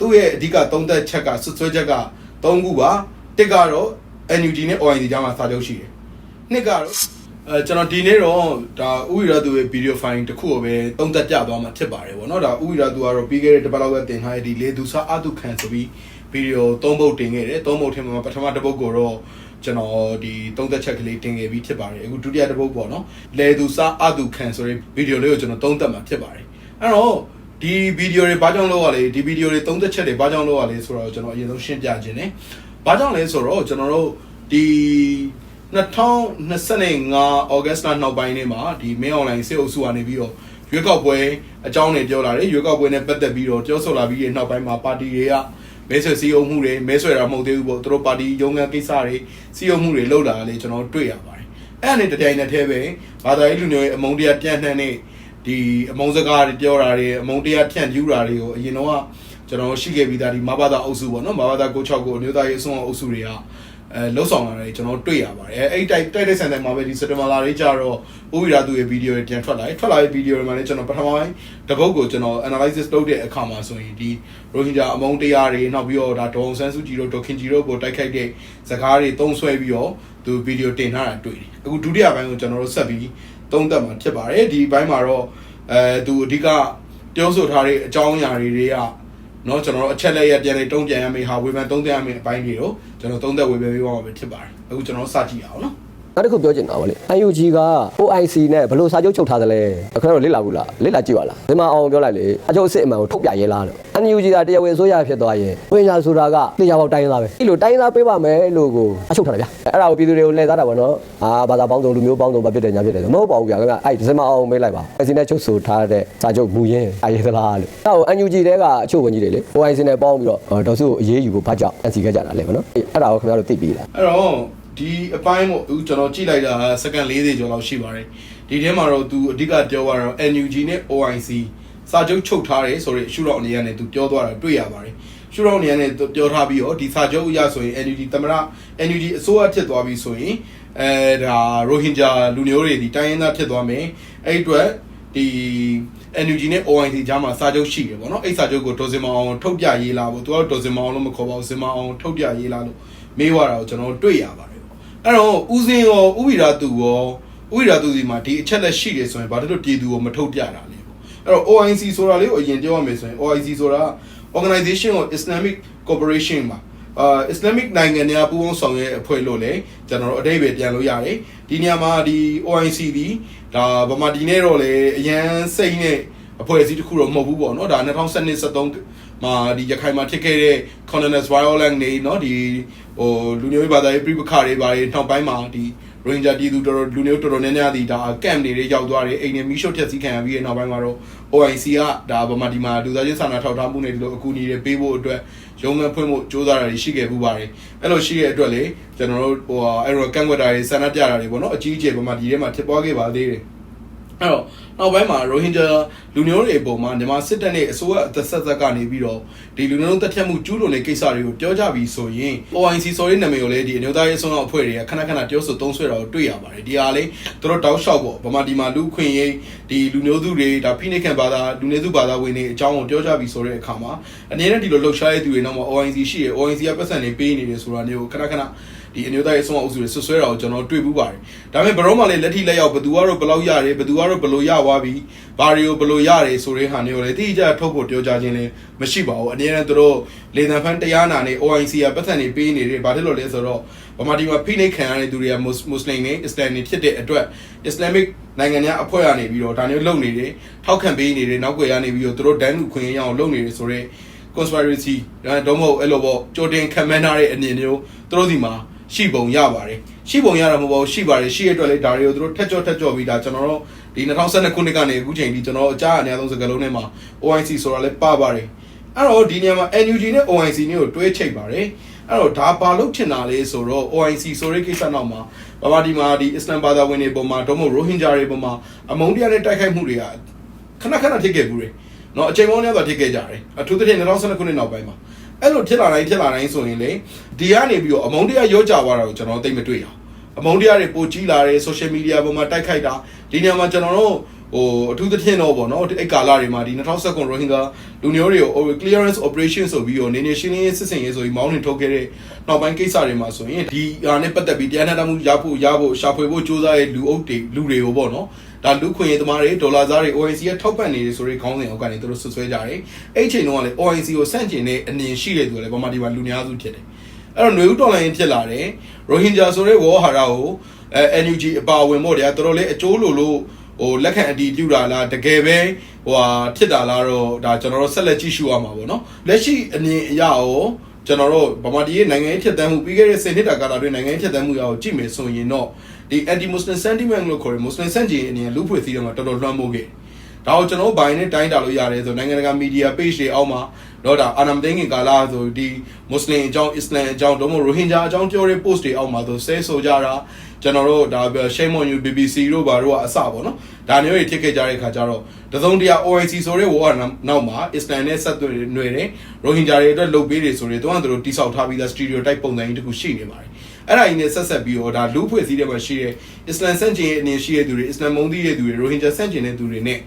သူ့ရဲ့အဓိကသုံးသက်ချက်ကဆွဆွဲချက်က၃ခုပါတစ်ကတော့ NUG နဲ့ OIC ကြားမှာစာချုပ်ရှိတယ်နှစ်ကတော့အဲကျွန်တော်ဒီနေ့တော့ဒါဥဝိရသူရဲ့ video file တစ်ခုကိုပဲသုံးသက်ပြသွားမှာဖြစ်ပါတယ်ဗောနော်ဒါဥဝိရသူကတော့ပြီးခဲ့တဲ့တစ်ပတ်လောက်ကတင်ထားတဲ့ဒီလေသူစာအတုခံဆိုပြီးဗီဒီယို၃ပုတ်တင်ခဲ့တယ်၃ပုတ်ထဲမှာပထမတစ်ပုတ်ကိုတော့ကျွန်တော်ဒီသုံးသက်ချက်ကလေးတင်ခဲ့ပြီးဖြစ်ပါတယ်အခုဒုတိယတစ်ပုတ်ပေါ့နော်လေသူစာအတုခံဆိုတဲ့ဗီဒီယိုလေးကိုကျွန်တော်သုံးသက်မှာဖြစ်ပါတယ်အဲ့တော့ ဒီဗီဒီယိုတွေဘာကြောင့်လုပ်ရလဲဒီဗီဒီယိုတွေသုံးသက်ချက်တွေဘာကြောင့်လုပ်ရလဲဆိုတော့ကျွန်တော်အရင်ဆုံးရှင်းပြခြင်းတယ်ဘာကြောင့်လဲဆိုတော့ကျွန်တော်တို့ဒီ2025 August လနောက်ပိုင်းနေမှာဒီ main online စေအုပ်စုကနေပြီးတော့ရွေးကောက်ပွဲအကြောင်းတွေပြောလာတယ်ရွေးကောက်ပွဲနဲ့ပတ်သက်ပြီးတော့ပြောဆိုလာပြီးတဲ့နောက်ပိုင်းမှာပါတီတွေကမဲဆွယ်စည်းရုံးမှုတွေမဲဆွယ်တာမဟုတ်သေးဘူးပေါ့သူတို့ပါတီရုံးခန်းကိစ္စတွေစည်းရုံးမှုတွေလုပ်လာတာလေကျွန်တော်တွေ့ရပါတယ်အဲ့ဒါနဲ့တပြိုင်နက်တည်းပဲဘာသာရေးလူမျိုးရဲ့အမုန်းတရားပြန့်နှံ့တဲ့ ဒီအမုန်းစကားတွေပြောတာတွေအမုန်းတရားဖြန့်ကျူးတာတွေကိုအရင်တော့ကကျွန်တော်ရှိခဲ့ပြီးသားဒီမဘာသာအုပ်စုပေါ့နော်မဘာသာကို6ကိုအမျိုးသားရေးအစွမ်းအုပ်စုတွေကအဲလှုပ်ဆောင်လာတယ်ကျွန်တော်တွေ့ရပါတယ်အဲအဲ့တိုက်တိုက်တဲ့ဆန်တဲ့မှာပဲဒီစက်တဘာလာလေးကြတော့ဥဝိရာသူရဲ့ဗီဒီယိုတွေပြန်ထွက်လာတယ်ထွက်လာတဲ့ဗီဒီယိုတွေမှာလည်းကျွန်တော်ပထမပိုင်းတပုတ်ကိုကျွန်တော် analysis လုပ်တဲ့အခါမှာဆိုရင်ဒီ Rohingya အမုန်းတရားတွေနောက်ပြီးတော့ဒါဒေါအောင်ဆန်းစုကြည်တို့ဒေါခင်ကြီးတို့ကိုတိုက်ခိုက်တဲ့ဇကားတွေတုံးဆွဲပြီးတော့သူဗီဒီယိုတင်ထားတာတွေ့တယ်အခုဒုတိယပိုင်းကိုကျွန်တော်တို့ဆက်ပြီး သုံးသက်မှာဖြစ်ပါတယ်ဒီဘိုင်းမှာတော့အဲသူအဓိကပြောဆိုထားတဲ့အကြောင်းအရာတွေတွေကနော်ကျွန်တော်တို့အချက်လက်ရပြန်လေတုံးပြန်ရမယ်ဟာဝေဖန်သုံးသက်ရမယ်အပိုင်းတွေတော့ကျွန်တော်သုံးသက်ဝေဖန်ပေးပါမှာဖြစ်ပါတယ်အခုကျွန်တော်စကြည့်အောင်နော် နောက်တစ်ခုပြောချင်တာပါလေ UNG က OIC နဲ့ဘယ်လိုစာချုပ်ချုပ်ထားသလဲအခါတော့လေ့လာဘူးလားလေ့လာကြည့်ပါလားဒီမှာအောင်ပြောလိုက်လေအချုပ်အစ်အမှန်ကိုထုတ်ပြရဲလားလို့ UNG ကတရားဝင်ဆိုရဖြစ်သွားရင်ဝင်ရဆိုတာကတရားပေါက်တိုင်းသားပဲအဲ့လိုတိုင်းသားပေးပါမယ်လို့ကိုအချုပ်ထားတယ်ဗျအဲ့ဒါကိုပြည်သူတွေကိုလှည့်သားတာပေါ့နော်အာဘာသာပေါင်းစုံလူမျိုးပေါင်းစုံဘာဖြစ်တယ်ညာဖြစ်တယ်မဟုတ်ပါဘူးဗျခင်ဗျအဲ့ဒီမှာအောင်မေးလိုက်ပါ OIC နဲ့ချုပ်ဆိုထားတဲ့စာချုပ်မူရင်းအရေးသလားလို့အဲ့တော့ UNG တဲကအချုပ်ဝင်ကြီးတွေလေ OIC နဲ့ပေါင်းပြီးတော့ဒေါ်စုကိုအေးအေးယူဖို့ဘာကြောင့် NC ခဲ့ကြတာလဲပေါ့နော်အဲ့ဒါကိုခင်ဗျားတို့သိပြီလားအဲ့တော့ ဒီအပိုင်းပေါ့အခုကျွန်တော်ကြည့်လိုက်တာစက္ကန့်40ကျော်လောက်ရှိပါတယ်ဒီထဲမှာတော့သူအဓိကပြောသွားတာတော့ NUG နဲ့ OIC စာချုပ်ချုပ်ထားတယ်ဆိုတော့ရှုတော့အနေနဲ့သူပြောသွားတာတွေ့ရပါတယ်ရှုတော့အနေနဲ့ပြောထားပြီးတော့ဒီစာချုပ်အရဆိုရင် NUG သမရ NUG အစိုးရဖြစ်သွားပြီဆိုရင်အဲဒါ Rohingya လူမျိုးတွေဒီတိုင်းရင်းသားဖြစ်သွားမယ်အဲ့ဒီအတွက်ဒီ NUG နဲ့ OIC ကြားမှာစာချုပ်ရှိတယ်ပေါ့နော်အဲ့စာချုပ်ကိုဒေါ်စင်မအောင်ထုတ်ပြရေးလာပေါ့သူကတော့ဒေါ်စင်မအောင်လို့မခေါ်ပါဘူးစင်မအောင်ထုတ်ပြရေးလာလို့မေးသွားတာကိုကျွန်တော်တွေ့ရပါတယ်ပေါ့ အဲ့တော့ဦးစင်းရောဥဝိရာသူရောဥဝိရာသူစီမှာဒီအချက်လက်ရှိတယ်ဆိုရင်ဘာလို့ပြည်သူကိုမထုတ်ပြတာလဲပေါ့အဲ့တော့ OIC ဆိုတာလေးကိုအရင်ပြောရမယ်ဆိုရင် OIC ဆိုတာ Organization of Islamic Cooperation ပါအာ Islamic နိုင်ငံတွေကပူးပေါင်းဆောင်ရွက်အဖွဲ့လို့လည်းကျွန်တော်တို့အတိတ်ပဲပြန်လို့ရတယ်ဒီနေရာမှာဒီ OIC ဒီဒါဗမာဒီနဲ့တော့လည်းအရန်စိတ်နဲ့အဖွဲ့အစည်းတစ်ခုတော့မဟုတ်ဘူးပေါ့နော်ဒါ2012 13မှာဒီရခိုင်မှာဖြစ်ခဲ့တဲ့ Colonel's Violence နေနော်ဒီ ဟိုလူမျိုးရေးဘာသာရေးပြိပခါတွေဘာတွေနောက်ပိုင်းမှာဒီ ranger ပြည်သူတော်တော်လူမျိုးတော်တော်များများဒီဒါ camp တွေရောက်သွားတယ်အိမ်တွေမိရှုပ်ထက်စီခံရပြီးတဲ့နောက်ပိုင်းမှာတော့ OIC ကဒါဗမာဒီမှာလူသားချင်းစာနာထောက်ထားမှုတွေဒီလိုအကူအညီတွေပေးဖို့အတွက်ရုံးခန်းဖွင့်ဖို့စ조사တာတွေရှိခဲ့ပူပါတယ်အဲ့လိုရှိတဲ့အတွက်လေကျွန်တော်တို့ဟိုအဲ့တော့ကန့်ကွက်တာတွေဆန္ဒပြတာတွေပေါ့နော်အကြီးအကျယ်ဗမာဒီထဲမှာဖြစ်ပွားခဲ့ပါသေးတယ်အဲ့တော့ နောက်ပိုင်းမှာရိုဟင်ဂျာလူမျိုးတွေအပေါ်မှာမြန်မာစစ်တပ်နဲ့အစိုးရအသက်ဆက်ဆက်ကနေပြီးတော့ဒီလူမျိုးတက်ဖြတ်မှုကျူးလွန်တဲ့ကိစ္စတွေကိုပြောကြပြီးဆိုရင် OIC ဆိုတဲ့နာမည်ကိုလည်းဒီအမျိုးသားရေးအစိုးရအဖွဲ့တွေကခဏခဏပြောဆိုသုံးဆွဲတာကိုတွေ့ရပါတယ်ဒီအားလေးသူတို့တောက်လျှောက်ပေါ့ဗမာဒီမှာလူခွင့်ရေးဒီလူမျိုးစုတွေဒါဖိနှိပ်ခံဘာသာလူမျိုးစုဘာသာဝင်တွေအကြောင်းကိုပြောကြပြီးဆိုတဲ့အခါမှာအနေနဲ့ဒီလိုလှုပ်ရှားရတဲ့သူတွေနောက်မှာ OIC ရှိရ OIC ကပတ်စံနေပေးနေတယ်ဆိုတာမျိုးခဏခဏ ဒီအမျိုးသားရေးအစိုးရအုပ်စုတွေဆွဆွဲတာကိုကျွန်တော်တွေ့ဘူးပါတယ်ဒါပေမဲ့ဘရောမှလည်းလက်ထိလက်ရောက်ဘယ်သူကတော့ဘယ်လောက်ရတယ်ဘယ်သူကတော့ဘယ်လိုရသွားပြီဘာတွေကိုဘယ်လိုရတယ်ဆိုတဲ့ဟာမျိုးလည်းတိကျထုတ်ဖို့ပြောကြခြင်းလည်းမရှိပါဘူးအနေနဲ့သူတို့လေသံဖန်တရားနာနေ OIC ကပတ်စံနေပေးနေတယ်ဘာဖြစ်လို့လဲဆိုတော့ဗမာဒီမှာဖိနှိပ်ခံရတဲ့သူတွေကမွတ်စလင်တွေအစ္စလာမ်တွေဖြစ်တဲ့အတွက် Islamic နိုင်ငံများအဖွဲ့ကနေပြီးတော့ဒါမျိုးလုပ်နေတယ်ထောက်ခံပေးနေတယ်နောက်ွယ်ရနေပြီးတော့သူတို့ဒန်းလူခွင့်ရအောင်လုပ်နေတယ်ဆိုတော့ conspiracy ဒါတော့မဟုတ်အဲ့လိုပေါ့ကြိုတင်ခံမှန်းထားတဲ့အမြင်မျိုးသူတို့ဒီမှာ ရှိပုံရပါတယ်ရှိပုံရတာမဟုတ်ပါဘူးရှိပါတယ်ရှိရတဲ့အတွက်လေဒါတွေကိုသူတို့ထက်ကြော့ထက်ကြော့ပြီးဒါကျွန်တော်တို့ဒီ2012ခုနှစ်ကနေအခုချိန်ဒီကျွန်တော်အကြားအများဆုံးစကားလုံးထဲမှာ OIC ဆိုတာလည်းပပါတယ်အဲ့တော့ဒီနေရာမှာ NUG နဲ့ OIC နဲ့ကိုတွဲချိတ်ပါတယ်အဲ့တော့ဒါဘာလို့ထင်တာလဲဆိုတော့ OIC ဆိုတဲ့ကိစ္စနောက်မှာဘာဘာဒီမှာဒီအစ္စလမ်ဘာသာဝင်တွေပုံမှာတော့မဟုတ်ရိုဟင်ဂျာတွေပုံမှာအမုန်းတရားနဲ့တိုက်ခိုက်မှုတွေကခဏခဏဖြစ်ခဲ့ဘူးတယ်နော်အချိန်ပေါင်းများစွာဖြစ်ခဲ့ကြတယ်အထူးသဖြင့်2012ခုနှစ်နောက်ပိုင်းမှာ အဲ့လိုဖြစ်လာတိုင်းဖြစ်လာတိုင်းဆိုရင်လေဒီကနေပြီးတော့အမုန်းတရားရောကြသွားတာကိုကျွန်တော်သိမတွေ့ရအောင်အမုန်းတရားတွေပိုကြီးလာတယ် social media ပေါ်မှာတိုက်ခိုက်တာဒီနေရာမှာကျွန်တော်တို့ဟဟိုအထူးသဖြင့်တော့ပေါ့နော်အဲ့ကာလတွေမှာဒီ2019ရိုဟင်ဂျာလူမျိုးတွေကို clearance operation ဆိုပြီးတော့နေနေရှင်းလင်းရေးစစ်စင်ရေးဆိုပြီးမောင်းနှင်ထုတ်ခဲ့တဲ့နောက်ပိုင်းကိစ္စတွေမှာဆိုရင်ဒီဟာနဲ့ပတ်သက်ပြီးတရားနှက်မှုရဖို့ရဖို့ရှာဖွေဖို့စ조사ရဲ့လူအုပ်တွေလူတွေကိုပေါ့နော် ဒါလူခွင့်ရေးသမားတွေဒေါ်လာသားတွေ OIC ကထောက်ပံ့နေတယ်ဆိုတဲ့ခေါင်းစဉ်အောက်ကနေသူတို့ဆွဆွဲကြတယ်အဲ့အချိန်တုန်းကလည်း OIC ကိုစန့်ကျင်တဲ့အမြင်ရှိတဲ့သူကလည်းဗမာပြည်မှာလူများစုဖြစ်တယ်အဲ့တော့ຫນွေဦးတော်လိုင်းဖြစ်လာတယ်ရိုဟင်ဂျာဆိုတဲ့ဝေါ်ဟာရာကိုအဲ NUG အပါအဝင်ပေါ့ဗျာတော်တော်လေးအကျိုးလိုလို့ဟိုလက်ခံအတီးပြူတာလားတကယ်ပဲဟိုဟာဖြစ်တာလားတော့ဒါကျွန်တော်တို့ဆက်လက်ကြည့်ရှုရမှာပေါ့နော်လက်ရှိအမြင်အရရောကျွန်တော်တို့ဗမာပြည်ရဲ့နိုင်ငံရေးဖြစ်တမ်းမှုပြီးခဲ့တဲ့10နှစ်တာကာလအတွင်းနိုင်ငံရေးဖြစ်တမ်းမှုရအောင်ကြည့်မယ်ဆိုရင်တော့ ဒီ anti muslim sentiment လို့ခေါ်တဲ့ muslim စန့်ကျင်အနေနဲ့လူဖွဲ့စည်းတော့မှာတော်တော်လွှမ်းမိုးခဲ့ဒါကိုကျွန်တော်ဘိုင်းနဲ့တိုင်းတာလို့ရတယ်ဆိုနိုင်ငံတကာမီဒီယာ page တွေအောက်မှာတော့ဒါအာနမ်သိန်းကကာလာဆိုဒီ muslim အကြောင်း islam အကြောင်းတို့မို့ rohingya အကြောင်းပြောတဲ့ post တွေအောက်မှာဆိုဆဲဆိုကြတာကျွန်တော်တို့ဒါ shame on you BBC တို့ဘာတို့ကအစပေါ့နော်ဒါမျိုးတွေဖြစ်ခဲ့ကြတဲ့ခါကျတော့တစုံတရာ OIC ဆိုတဲ့ဝါနောက်မှာ islam နဲ့ဆက်သွယ်နေတယ် rohingya တွေအတွက်လုပ်ပေးတယ်ဆိုရင်သူကသူတို့တိဆောက်ထားပြီးသား stereotype ပုံစံကြီးတစ်ခုရှိနေပါတယ် အဲ့ဒါကြီးနဲ့ဆက်ဆက်ပြီးတော့ဒါလူဖွဲ့စည်းတဲ့မှာရှိတဲ့ Islam စန့်ကျင်အနေရှိတဲ့သူတွေ Islam မုန်းသီးတဲ့သူတွေ Rohingya စန့်ကျင်တဲ့သူတွေနဲ့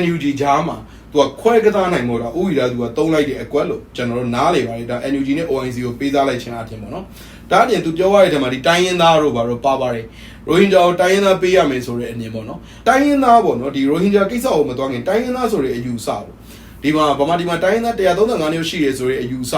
NUG ကြားမှာသူကခွဲကစားနိုင်မို့ဒါဥရီဒါသူကတုံးလိုက်တဲ့အကွက်လို့ကျွန်တော်တို့နားလေပါတယ်ဒါ NUG နဲ့ OIC ကိုပေးစားလိုက်ခြင်းအပြင်ပေါ့နော်ဒါအပြင်သူပြောရတဲ့ထဲမှာဒီတိုင်းရင်းသားတို့ဘာလို့ပါပါတယ်ရိုဟင်ဂျာကိုတိုင်းရင်းသားပေးရမယ်ဆိုတဲ့အမြင်ပေါ့နော်တိုင်းရင်းသားပေါ့နော်ဒီရိုဟင်ဂျာကိစ္စကိုမသွားခင်တိုင်းရင်းသားဆိုတဲ့အယူဆပေါ့ဒီမှာဗမာဒီမှာတိုင်းရင်းသား135မျိုးရှိတယ်ဆိုတဲ့အယူဆ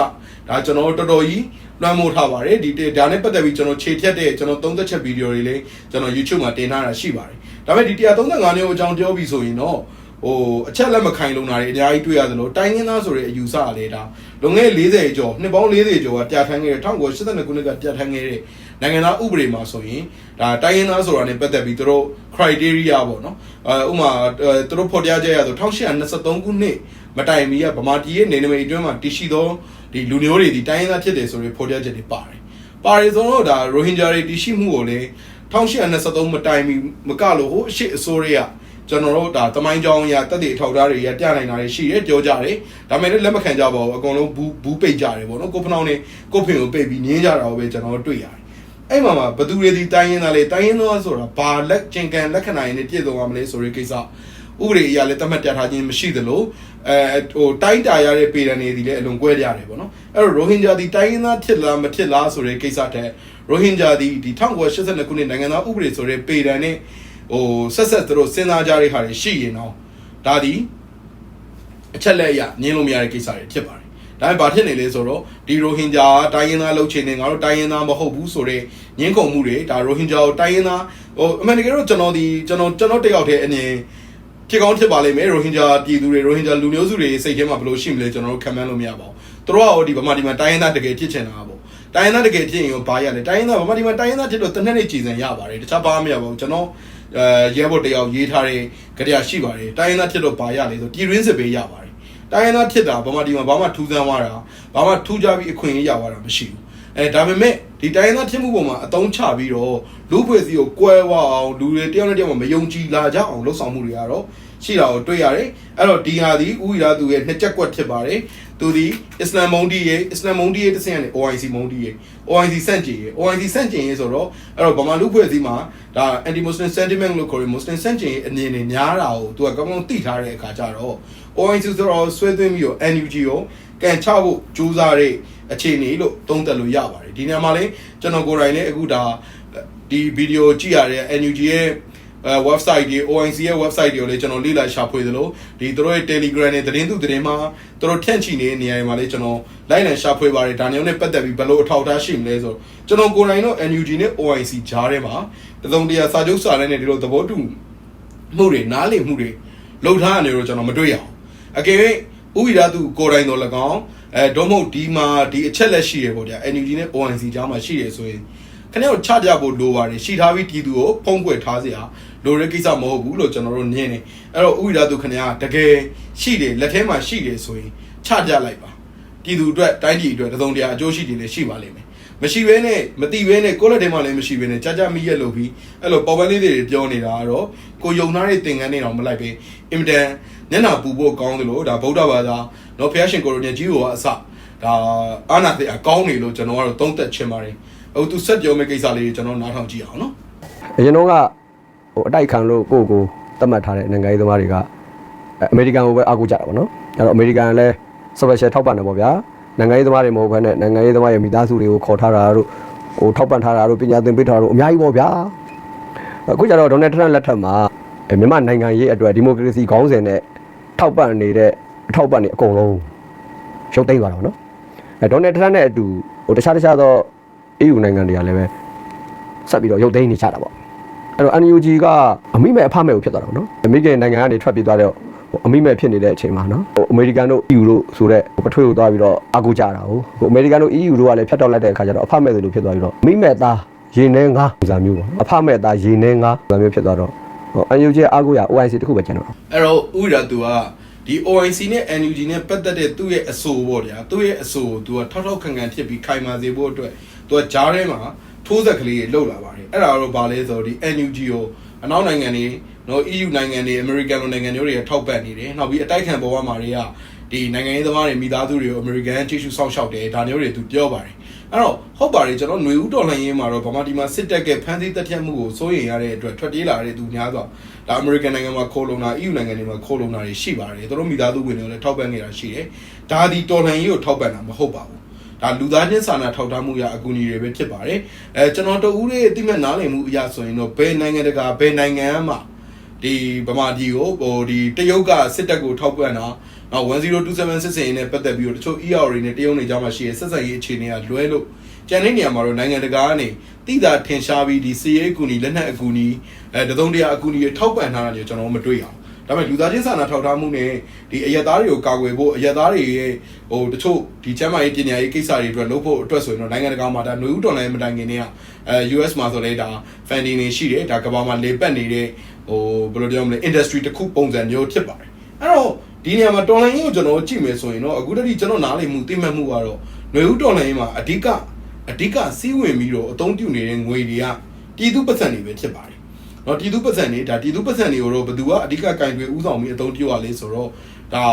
ဒါကျွန်တော်တို့တော်တော်ကြီး လွှမ်းမိုးထားပါတယ်ဒီဒါနဲ့ပတ်သက်ပြီးကျွန်တော်ခြေဖြတ်တဲ့ကျွန်တော်သုံးသက်ချက်ဗီဒီယိုတွေလည်းကျွန်တော် YouTube မှာတင်ထားတာရှိပါတယ်ဒါပေမဲ့ဒီ135မျိုးအကြောင်းပြောပြီးဆိုရင်တော့ဟိုအချက်လက်မခိုင်လုံတာတွေအများကြီးတွေ့ရသလိုတိုင်းရင်းသားဆိုတဲ့အယူဆအလေဒါလွန်ခဲ့40ကျော်နှစ်ပေါင်း40ကျော်ကပြဋ္ဌာန်းခဲ့တဲ့1982ခုနှစ်ကပြဋ္ဌာန်းခဲ့တဲ့ နိုင်ငံသားဥပဒေမှာဆိုရင်ဒါတိုင်းရင်းသားဆိုတာနဲ့ပတ်သက်ပြီးသူတို့ criteria ပေါ့နော်အဲဥမာသူတို့ဖော်ပြကြရဆို1823ခုနှစ်မတိုင်မီကဗမာပြည်ရဲ့နေနမိတ်အတွင်းမှာတည်ရှိသောဒီလူမျိုးတွေဒီတိုင်းရင်းသားဖြစ်တယ်ဆိုပြီးဖော်ပြချက်တွေပါတယ်ပါတယ်ဆိုတော့ဒါရိုဟင်ဂျာတွေတည်ရှိမှုကိုလည်း1823မတိုင်မီမကလို့ဟိုအရှိအစိုးရကကျွန်တော်တို့ဒါတမိုင်းကြောင်းရတက်တဲ့ထောက်ထားတွေရပြနိုင်တာတွေရှိတယ်ပြောကြတယ်ဒါပေမဲ့လည်းလက်မခံကြပါဘူးအကုန်လုံးဘူးဘူးပိတ်ကြတယ်ပေါ့နော်ကိုဖနှောင်းနဲ့ကိုဖင်ကိုပိတ်ပြီးငင်းကြတာကိုပဲကျွန်တော်တို့တွေ့ရတယ် အဲ့မှာမှာဘသူတွေဒီတိုင်းရင်းသားလေတိုင်းရင်းသားဆိုတာဘာလက်ကျင်ကန်လက္ခဏာရင်းနဲ့ပြည့်စုံရမလဲဆိုတဲ့ကိစ္စဥပဒေအရာလည်းတတ်မှတ်ပြထားခြင်းမရှိသလိုအဲဟိုတိုင်းတာရတဲ့ပေရန်တွေဒီလည်းအလွန်ကွဲကြရတယ်ပေါ့နော်အဲ့တော့ရိုဟင်ဂျာဒီတိုင်းရင်းသားဖြစ်လားမဖြစ်လားဆိုတဲ့ကိစ္စတဲ့ရိုဟင်ဂျာဒီဒီ1982ခုနှစ်နိုင်ငံသားဥပဒေဆိုတဲ့ပေရန်နဲ့ဟိုဆက်ဆက်သူတို့စဉ်းစားကြတဲ့ဟာတွေရှိရင်တော့ဒါဒီအချက်လက်အရညင်းလို့မရတဲ့ကိစ္စတွေဖြစ်ပါတယ် ဒါပေမဲ့ဘာဖြစ်နေလဲဆိုတော့ဒီရိုဟင်ဂျာတိုင်းရင်းသားလှုပ်ချင်နေငါတို့တိုင်းရင်းသားမဟုတ်ဘူးဆိုတော့ညင်းကုန်မှုတွေဒါရိုဟင်ဂျာကိုတိုင်းရင်းသားဟိုအမှန်တကယ်တော့ကျွန်တော်ဒီကျွန်တော်ကျွန်တော်တယောက်တည်းအမြင်ဖြစ်ကောင်းဖြစ်ပါလိမ့်မယ်ရိုဟင်ဂျာပြည်သူတွေရိုဟင်ဂျာလူမျိုးစုတွေစိတ်ထဲမှာဘယ်လိုရှိမလဲကျွန်တော်တို့ခံမှန်းလို့မရပါဘူးသူတို့ကဟိုဒီဗမာဒီမှာတိုင်းရင်းသားတကယ်ဖြစ်ချင်တာပေါ့တိုင်းရင်းသားတကယ်ဖြစ်ရင်ရောဘာရလဲတိုင်းရင်းသားဗမာဒီမှာတိုင်းရင်းသားဖြစ်တော့တနက်နေ့ကြည်စံရပါတယ်တခြားဘာမှမရပါဘူးကျွန်တော်အဲရဲဘော်တယောက်ရေးထားတဲ့ကြရရှိပါတယ်တိုင်းရင်းသားဖြစ်တော့ဘာရလဲဆိုပြည်ရင်းစစ်ပေးရပါတယ် တိုင်းရင်းသားဖြစ်တာဗမာဒီမှာဘာမှထူးဆန်းသွားတာဘာမှထူးခြားပြီးအခွင့်အရေးရသွားတာမရှိဘူးအဲဒါပေမဲ့ဒီတိုင်းရင်းသားဖြစ်မှုပုံမှာအတုံးချပြီးတော့လူဖွဲ့စည်းကိုကွဲဝအောင်လူတွေတယောက်နဲ့တယောက်မယုံကြည်လာကြအောင်လှုပ်ဆောင်မှုတွေကတော့ရှိတာကိုတွေ့ရတယ်အဲ့တော့ဒီဟာဒီဥရီရာသူရဲ့နှစ်ချက်ကွက်ဖြစ်ပါတယ် သူဒီအစ္စလမ်မုန်ဒီရဲ့အစ္စလမ်မုန်ဒီရဲ့တစ်ဆင့်ကနေ OIC မုန်ဒီရဲ့ OIC စန့်ကျင်ရဲ့ OIC စန့်ကျင်ရဲ့ဆိုတော့အဲ့တော့ဗမာလူဖွဲ့စည်းမှာဒါ anti muslim sentiment လို့ခေါ်ရ muslim စန့်ကျင်ရဲ့အနေနဲ့များတာကိုသူကကောင်းကောင်းသိထားတဲ့အခါကျတော့ OIC ဆိုတော့ဆွဲသွင်းပြီးတော့ NUG ကိုကန်ချဖို့ကြိုးစားတဲ့အခြေအနေလို့သုံးသပ်လို့ရပါတယ်ဒီနေရာမှာလည်းကျွန်တော်ကိုယ်တိုင်လည်းအခုဒါဒီဗီဒီယိုကြည့်ရတဲ့ NUG ရဲ့ အဲ website တွေ OIC ရဲ့ website တွေကိုလည်းကျွန်တော်လေ့လာရှာဖွေသလိုဒီတို့ရဲ့ Telegram နဲ့သတင်းသူသတင်းမှာတို့ဖြန့်ချီနေတဲ့နေရာတွေမှာလည်းကျွန်တော်လိုက်လံရှာဖွေပါတယ်ဒါမျိုးနဲ့ပတ်သက်ပြီးဘယ်လိုအထောက်အထားရှိမလဲဆိုတော့ကျွန်တော်ကိုယ်တိုင်တော့ NUG နဲ့ OIC ကြားထဲမှာတစုံတရာစာချုပ်စာတမ်းနဲ့ဒီလိုသဘောတူမှုတွေနားလည်မှုတွေလှုပ်ထားရတယ်လို့ကျွန်တော်မတွေ့ရအောင်အကယ်၍ဥဝိဒသူကိုယ်တိုင်တော်၎င်းအဲဒုံမဟုတ်ဒီမှာဒီအချက်လက်ရှိရပေါ့ဗျာ NUG နဲ့ OIC ကြားမှာရှိရဆိုရင် ခဏကိုချကြဖို့လိုပါတယ်ရှိထားပြီးပြည်သူကိုဖုံးကွယ်ထားစရာလိုတဲ့ကိစ္စမဟုတ်ဘူးလို့ကျွန်တော်တို့ညင်းနေအဲ့တော့ဥဝိဒသူခဏကတကယ်ရှိတယ်လက်ထဲမှာရှိတယ်ဆိုရင်ချကြလိုက်ပါပြည်သူအတွက်တိုင်းပြည်အတွက်တစုံတရာအကျိုးရှိတယ်လည်းရှိပါလိမ့်မယ်မရှိဘဲနဲ့မတိဘဲနဲ့ကိုယ့်လက်ထဲမှာလည်းမရှိဘဲနဲ့ကြာကြာမိရက်လို့ပြီးအဲ့လိုပေါ်ပန်းလေးတွေပြောနေတာကတော့ကိုယုံသားတဲ့သင်္ကန်းတွေတော့မလိုက်ပဲအင်မတန်မျက်နှာပူဖို့ကောင်းတယ်လို့ဒါဗုဒ္ဓဘာသာတော့ဘုရားရှင်ကိုရိုနီကြီးကိုအစဒါအာနာတဲ့အကောင်းနေလို့ကျွန်တော်ကတော့သုံးသက်ချင်ပါတယ် ဟိုသူဆက်ပြောမယ့်ကိစ္စလေးကျွန်တော်နားထောင်ကြည့်အောင်နော်အရင်တော့ကဟိုအတိုက်ခံလို့ကိုယ့်ကိုသတ်မှတ်ထားတဲ့နိုင်ငံရေးသမားတွေကအဲအမေရိကန်ကိုပဲအားကိုးကြတာပေါ့နော်အဲ့တော့အမေရိကန်ကလည်း special ထောက်ပံ့တယ်ပေါ့ဗျာနိုင်ငံရေးသမားတွေမဟုတ်ဘဲနဲ့နိုင်ငံရေးသမားရဲ့မိသားစုတွေကိုခေါ်ထားတာတို့ဟိုထောက်ပံ့ထားတာတို့ပညာသင်ပေးထားတာတို့အများကြီးပေါ့ဗျာအခုကျတော့ဒေါ်နယ်ထရန့်လက်ထက်မှာအဲမြန်မာနိုင်ငံရေးအတွက်ဒီမိုကရေစီခေါင်းစဉ်နဲ့ထောက်ပံ့နေတဲ့အထောက်ပံ့နေအကုန်လုံးရုပ်သိမ်းသွားတာပေါ့နော်အဲဒေါ်နယ်ထရန့်နဲ့အတူဟိုတခြားတခြားသော EU နိုင်ငံတွေကလည်းပဲဆက်ပြီးတော့ရုပ်သိမ်းနေကြတာပေါ့အဲ့တော့ NUG ကအမိမဲ့အဖမဲ့ကိုဖြစ်သွားတာပေါ့နော်အမေရိကန်နိုင်ငံကနေထွက်ပြေးသွားတဲ့ဟိုအမိမဲ့ဖြစ်နေတဲ့အချိန်မှာနော်ဟိုအမေရိကန်တို့ EU တို့ဆိုတဲ့ပထွေးကိုသွားပြီးတော့အကူကြတာဟုတ်ဟိုအမေရိကန်တို့ EU တို့ကလည်းဖျက်တော့လိုက်တဲ့အခါကျတော့အဖမဲ့တွေလိုဖြစ်သွားပြီးတော့အမိမဲ့သားရေနှဲငါးပုံစံမျိုးပေါ့အဖမဲ့သားရေနှဲငါးပုံစံမျိုးဖြစ်သွားတော့ဟို NUG ရဲ့အကူရ OIC တခုပဲကျန်တော့အဲ့တော့ဥရသူကဒီ OIC နဲ့ NUG နဲ့ပတ်သက်တဲ့သူ့ရဲ့အဆိုပေါ့ဗျာသူ့ရဲ့အဆိုကိုသူကထောက်ထောက်ခံခံဖြစ်ပြီးခိုင်မာစေဖို့အတွက် သူကဂျားထဲမှာထိုးဆက်ကလေးတွေလှုပ်လာပါတယ်အဲ့ဒါတော့ဗာလဲဆိုတော့ဒီ NUG ကိုအနောက်နိုင်ငံတွေနော် EU နိုင်ငံတွေ American လိုနိုင်ငံတွေတွေကထောက်ပံ့နေတယ်နောက်ပြီးအတိုက်ခံပေါ်မှာတွေကဒီနိုင်ငံရေးသမားတွေမိသားစုတွေကို American ကြီးစုစောင့်ရှောက်တယ်ဒါမျိုးတွေသူပြောပါတယ်အဲ့တော့ဟုတ်ပါတယ်ကျွန်တော်ຫນွေဦးတော်လှန်ရေးမှာတော့ဗမာပြည်မှာစစ်တပ်ကဖမ်းဆီးတပ်ဖြတ်မှုကိုစိုးရိမ်ရတဲ့အတွက်ထွက်ပြေးလာတဲ့သူများစွာဒါ American နိုင်ငံမှာခိုးလုံတာ EU နိုင်ငံတွေမှာခိုးလုံတာတွေရှိပါတယ်သူတို့မိသားစုဝင်တွေလည်းထောက်ပံ့နေတာရှိတယ်ဒါဒီတော်လှန်ရေးကိုထောက်ပံ့တာမဟုတ်ပါဘူး ဒါလူသားချင်းစာနာထောက်ထားမှုရအကူအညီတွေပဲဖြစ်ပါတယ်အဲကျွန်တော်တို့ဦးရဲ့အတိမတ်နားလည်မှုအရာဆိုရင်တော့ဘယ်နိုင်ငံတကာဘယ်နိုင်ငံမှဒီဗမာပြည်ကိုဟိုဒီတရုတ်ကစစ်တပ်ကိုထောက်ပံ့တာနောက်1027စစ်စင်ရေးနဲ့ပတ်သက်ပြီးတော့တချို့ ER တွေနဲ့တရုတ်နေကြမှာရှိရဲ့ဆက်ဆံရေးအခြေအနေကလွဲလို့ကျန်တဲ့နေရာမှာတော့နိုင်ငံတကာကနေတိတာထင်ရှားပြီးဒီစီရေးအကူအညီလက်နက်အကူအညီအဲတသုံးတရာအကူအညီတွေထောက်ပံ့ထားတာမျိုးကျွန်တော်မတွေ့အောင် ဒါပေမဲ့လူသားချင်းစာနာထောက်ထားမှုနဲ့ဒီအရက်သားတွေကိုကာကွယ်ဖို့အရက်သားတွေရဲ့ဟိုတချို့ဒီချမ်းမာရေးပညာရေးကိစ္စတွေအတွက်လုပ်ဖို့အတွက်ဆိုရင်တော့နိုင်ငံတကာမှာဒါနွေဦးတော်လိုင်းမတိုင်ခင်တွေကအဲ US မှာဆိုလဲဒါ funding တွေရှိတယ်ဒါကမ္ဘာမှာလေပတ်နေတဲ့ဟိုဘယ်လိုပြောမလဲ industry တစ်ခုပုံစံမျိုးဖြစ်ပါတယ်အဲ့တော့ဒီနေရာမှာတော်လိုင်းကိုကျွန်တော်ကြည့်မယ်ဆိုရင်တော့အခုတည်းကျွန်တော်နားလည်မှုသိမှတ်မှုကတော့နွေဦးတော်လိုင်းမှာအဓိကအဓိကစီးဝင်ပြီးတော့အသုံးပြုနေတဲ့ငွေတွေကပြည်သူပတ်စံတွေပဲဖြစ်ပါတယ် နော်ပြည်သူပတ်စံနေဒါပြည်သူပတ်စံတွေကိုတော့ဘယ်သူကအဓိကကင်တွေဥဆောင်ပြီးအသုံးပြုရလဲဆိုတော့ဒါ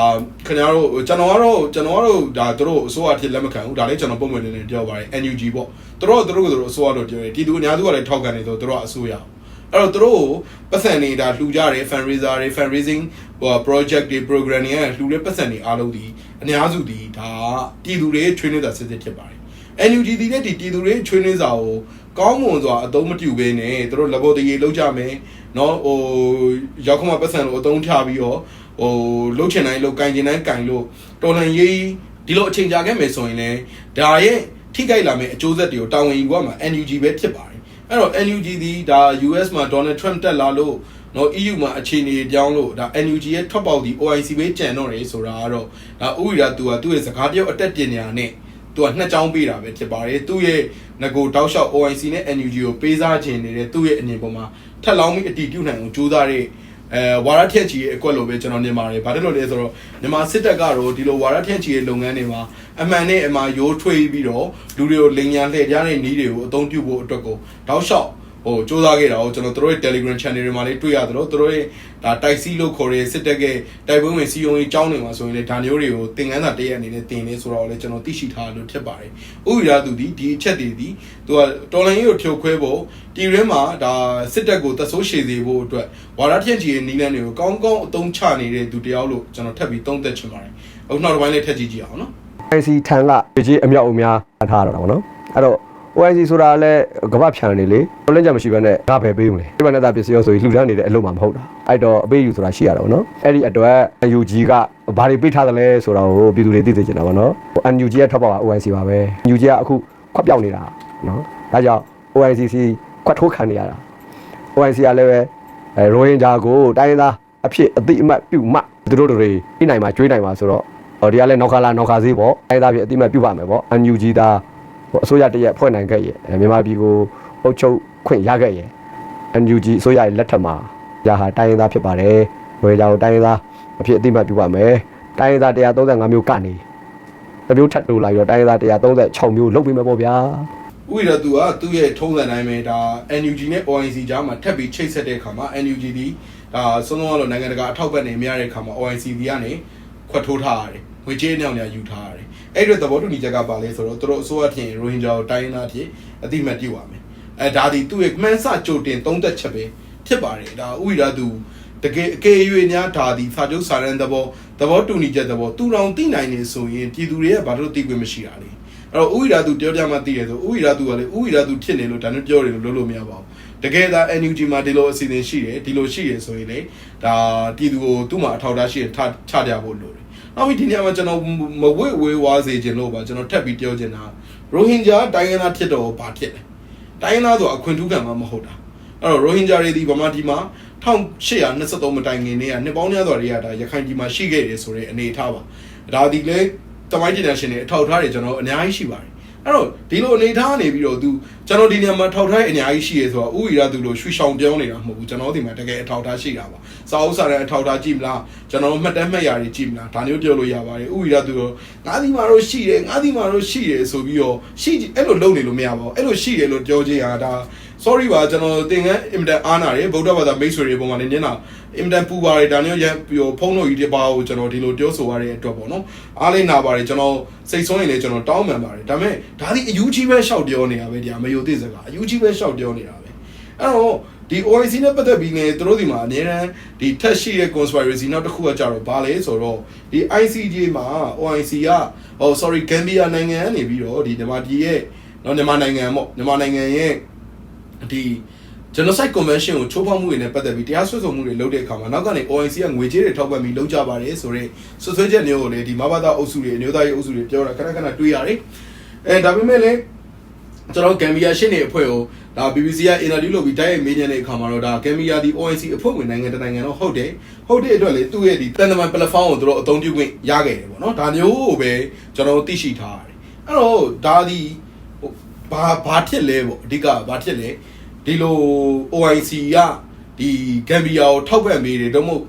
ခင်ဗျားတို့ကျွန်တော်ကတော့ကျွန်တော်ကတော့ဒါတို့အစိုးရအဖြစ်လက်မခံဘူးဒါလည်းကျွန်တော်ပုံမှန်နေနေပြောပါတယ် NUG ပေါ့တို့တို့တို့တို့အစိုးရတော့ပြောတယ်ပြည်သူအများစုကလည်းထောက်ခံနေဆိုတို့ကအစိုးရအဲ့တော့တို့ပတ်စံနေဒါလှူကြတယ် fundraiser တွေ fundraising ဟို project တွေ program တွေလှူတဲ့ပတ်စံတွေအားလုံးဒီအများစုဒီဒါပြည်သူတွေ training တာစစ်စစ်ဖြစ်ပါတယ် NUG ဒီတဲ့ဒီပြည်သူတွေ training စာကို ကောင်းမွန်စွာအသုံးမပြုဘဲနဲ့တို့လက်ဘော်တရေလောက်ကြမယ်เนาะဟိုရောက်ခမပတ်စံလို့အသုံးချပြီးတော့ဟိုလှုပ်ချင်တိုင်းလှုပ်ကင်ချင်တိုင်းကင်လို့တော်လန်ရေးဒီလိုအချိန်ကြာခဲ့မယ်ဆိုရင်လည်းဒါရဲ့ထိခိုက်လာမယ့်အကျိုးဆက်တွေကိုတာဝန်ယူရမှာ NUG ပဲဖြစ်ပါတယ်အဲ့တော့ NUG ဒီဒါ US မှာ Donald Trump တက်လာလို့နော် EU မှာအခြေအနေကြောင်းလို့ဒါ NUG ရဲ့ထွက်ပေါက်ဒီ OIC ပဲကြံတော့တယ်ဆိုတာကတော့ဒါဥရီရာသူကသူ့ရဲ့စကားပြောအတက်ပညာနဲ့ သူကနှစ်ချောင်းပေးတာပဲဖြစ်ပါတယ်သူ့ရဲ့ငကိုတောက်လျှောက် OIC နဲ့ NUG ကိုပေးစားခြင်းနေတဲ့သူ့ရဲ့အနေပေါ်မှာထက်လောင်းပြီးအတီးပြုတ်နိုင်အောင်ကြိုးစားတဲ့အဲဝါရထက်ချီရဲ့အကွက်လိုပဲကျွန်တော်မြင်ပါတယ်။ဘာလို့လဲလဲဆိုတော့မြန်မာစစ်တပ်ကတော့ဒီလိုဝါရထက်ချီရဲ့လုပ်ငန်းတွေမှာအမှန်နဲ့အမှားရိုးထွေးပြီးတော့လူတွေကိုလိန်ညာလှည့်ကြတဲ့နည်းတွေကိုအသုံးပြုဖို့အတွက်ကိုတောက်လျှောက် ဟိုစူးစမ်းခဲ့တာကိုကျွန်တော်တို့ရဲ့ Telegram channel တွေမှာလည်းတွေ့ရသလိုတို့ရဲ့ဒါတိုက်စီလို့ခေါ်တဲ့စစ်တပ်ကတိုက်ပွဲဝင်စီယုံကြီးအကြောင်းတွေမှာဆိုရင်လည်းဒါမျိုးတွေကိုသင်ခန်းစာတရက်အနေနဲ့သင်နေဆိုတော့လည်းကျွန်တော်သိရှိထားလို့ဖြစ်ပါတယ်။ဥရသူဒီဒီအချက်တွေဒီသူကတော်လိုင်းရေးကိုဖြိုခွဲဖို့တီရင်းမှာဒါစစ်တပ်ကိုတဆိုးရှည်စေဖို့အတွက်ဝါရထက်ကြီးရဲ့နီးလန်းတွေကိုကောင်းကောင်းအသုံးချနေတဲ့သူတယောက်လို့ကျွန်တော်ထပ်ပြီးသုံးသက်ချင်ပါတယ်။အခုနောက်တစ်ပိုင်းလေးထပ်ကြည့်ကြည့်အောင်နော်။ IC ထံကကြေးအမြောက်အများထားတာပေါ့နော်အဲ့တော့ OIC ဆိုတာလည်းကမ္ဘာဖြန်နေလေဘလင်းကြမရှိဘဲနဲ့ငါပဲပေးမလဲဒီဘက်နဲ့တာပစ္စည်းရောဆိုပြီးလှူဒန်းနေတဲ့အလုပ်မှမဟုတ်တာအဲ့တော့အပေးယူဆိုတာရှိရတာပေါ့နော်အဲ့ဒီအတွက် UG ကဘာတွေပေးထားသလဲဆိုတာကိုပြည်သူတွေသိသိချင်တာပေါ့နော် NUG ရဲ့ထွက်ပေါက်က OIC ပါပဲ UG ကအခုခွက်ပြောက်နေတာနော်ဒါကြောင့် OICC ခွက်ထိုးခံနေရတာ OIC ကလည်းပဲအဲရိုဟင်ဂျာကိုတိုင်းရင်းသားအဖြစ်အတိအမှတ်ပြုမှသူတို့တွေပြည်နိုင်မှာကျွေးနိုင်မှာဆိုတော့ဟောဒီကလည်းနောက်ခါလာနောက်ခါသေးပေါ့တိုင်းသားဖြစ်အတိအမှတ်ပြုပါမယ်ပေါ့ NUG သား ဟိုအစိုးရတရက်ဖွဲ့နိုင်ခဲ့ရဲ့အဲမြန်မာပြည်ကိုအုပ်ချုပ်ခွင့်ရခဲ့ရဲ့ NUG အစိုးရရဲ့လက်ထက်မှာရာဟာတိုင်းရင်းသားဖြစ်ပါတယ်ရိုဟင်ဂျာကိုတိုင်းရင်းသားအဖြစ်အတိအမှတ်ပြုပါမယ်တိုင်းရင်းသား135မျိုးကနေတစ်မျိုးထပ်တူလာပြီးတော့တိုင်းရင်းသား136မျိုးလုပ်ပေးမယ်ပေါ့ဗျာဥရသူကသူ့ရဲ့ထုံးစံတိုင်းပဲဒါ NUG နဲ့ OIC ကြားမှာထပ်ပြီးချိတ်ဆက်တဲ့အခါမှာ NUG ဒီဒါဆုံးဆုံးကတော့နိုင်ငံတကာအထောက်ပံ့နေမရတဲ့အခါမှာ OIC ဒီကနေခွတ်ထိုးထားရတယ်ငွေကြေးအနှောင်ညာယူထားရတယ် အဲ့ဒီသဘောတူညီချက်ကပါလဲဆိုတော့သူတို့အစိုးရထင်ရိုဟင်ဂျာကိုတိုင်းရင်းသားဖြစ်အတိမတ်ပြုပါမယ်အဲဒါဒီသူ့ရဲ့မှန်းစကြိုတင်သုံးသက်ချက်ပဲဖြစ်ပါတယ်ဒါဥရသူတကယ်အကယ်၍များဒါဒီစာချုပ်စာရန်သဘောသဘောတူညီချက်သဘောသူတော်သိနိုင်နေဆိုရင်ပြည်သူတွေကဘာလို့သိခွင့်မရှိတာလဲအဲ့တော့ဥဝိရာသူပြောကြမှသိတယ်ဆိုဥဝိရာသူကလေဥဝိရာသူဖြစ်နေလို့ဒါနဲ့ပြောတယ်လို့လုပ်လို့မရပါဘူးတကယ်ဒါ NUG မှာဒီလိုအစီအစဉ်ရှိတယ်ဒီလိုရှိတယ်ဆိုရင်လေဒါပြည်သူကိုသူ့မှာအထောက်အထားရှိရထချကြဖို့လိုတယ် နောက်ပြီးဒီနေရာမှာကျွန်တော်မဝေ့ဝေးဝါစေခြင်းလို့ပါကျွန်တော်ထပ်ပြီးပြောချင်တာရိုဟင်ဂျာတိုင်းရင်းသားဖြစ်တော့ဘာဖြစ်လဲတိုင်းရင်းသားဆိုအခွင့်ထူးခံမှာမဟုတ်တာအဲ့တော့ရိုဟင်ဂျာတွေဒီဗမာပြည်မှာ1823မတိုင်ခင်နေကနှစ်ပေါင်းများစွာတွေကဒါရခိုင်ပြည်မှာရှိခဲ့တယ်ဆိုတဲ့အနေအထားပါဒါဒီလေတမိုင်းဂျင်နရှင်တွေအထောက်အထားတွေကျွန်တော်အများကြီးရှိပါတယ် အဲ့တော့ဒီလိုအနေအထားနေပြီးတော့သူကျွန်တော်ဒီနေရာမှာထောက်ထားအများကြီးရှိရဲဆိုတာဥဝီရသူလို့ရွှေရှောင်ပြောနေတာမဟုတ်ဘူးကျွန်တော်ဒီမှာတကယ်အထောက်အထားရှိတာပါစာအုပ်စာတမ်းအထောက်အထားကြည့်မလားကျွန်တော်မှတ်တမ်းမှတ်ရာတွေကြည့်မလားဒါမျိုးပြောလို့ရပါတယ်ဥဝီရသူတော့ငါးဒီမှာတော့ရှိတယ်ငါးဒီမှာတော့ရှိတယ်ဆိုပြီးတော့ရှိအဲ့လိုလုပ်နေလို့မရပါဘူးအဲ့လိုရှိတယ်လို့ပြောချင်ရတာ sorry ပါကျွန်တော်သင်္ကန်းအင်မတန်အားနာတယ်ဗုဒ္ဓဘာသာမိတ်ဆွေတွေပုံမှာလည်းညနာ အင်မတန်ပူပါတယ်ဒါမျိုးရပြီးဖုန်းတော်ကြီးတစ်ပါးကိုကျွန်တော်ဒီလိုပြောဆိုရတဲ့အတွက်ပေါ့နော်အားလေးနာပါတယ်ကျွန်တော်စိတ်ဆိုးရင်လည်းကျွန်တော်တောင်းပန်ပါတယ်ဒါပေမဲ့ဒါဒီအယူကြီးပဲရှောက်ပြောနေတာပဲဒီအမယိုသိစကားအယူကြီးပဲရှောက်ပြောနေတာပဲအဲ့တော့ဒီ OIC နဲ့ပတ်သက်ပြီးနေသူတို့ဒီမှာအများရန်ဒီထက်ရှိတဲ့ conspiracy နောက်တစ်ခုကကြတော့ဘာလဲဆိုတော့ဒီ ICJ မှာ OIC ကဟို sorry Gambia နိုင်ငံကနေပြီးတော့ဒီမြန်မာပြည်ရဲ့နော်မြန်မာနိုင်ငံပေါ့မြန်မာနိုင်ငံရဲ့ဒီ genocide convention ကိုချိုးဖောက်မှုတွေနဲ့ပတ်သက်ပြီးတရားစွဲဆိုမှုတွေလုပ်တဲ့အခါမှာနောက်ကနေ OIC ကငွေကြေးတွေထောက်ပံ့ပြီးလုပ်ကြပါတယ်ဆိုတော့ဆွဆွဲချက်မျိုးကိုလေဒီမဘာသာအုပ်စုတွေအမျိုးသားရေးအုပ်စုတွေပြောတာခဏခဏတွေ့ရတယ်အဲဒါပေမဲ့လည်းကျွန်တော်ဂမ်ဘီယာရှင်းနေအဖွဲ့ကိုဒါ BBC က interview လုပ်ပြီးတိုက်ရိုက်မေးမြန်းတဲ့အခါမှာတော့ဒါဂမ်ဘီယာဒီ OIC အဖွဲ့ဝင်နိုင်ငံတစ်နိုင်ငံတော့ဟုတ်တယ်ဟုတ်တဲ့အတွက်လေသူ့ရဲ့ဒီတန်တမန် platform ကိုသူတို့အသုံးပြုခွင့်ရခဲ့တယ်ပေါ့နော်ဒါမျိုးကိုပဲကျွန်တော်သိရှိထားရတယ်အဲ့တော့ဒါဒီဟိုဘာဘာဖြစ်လဲပေါ့အဓိကဘာဖြစ်လဲ ဒီလို OIC ကဒီဂမ်ဘီယာကိုထောက်ပံ့ပေးတယ်တော့မဟုတ်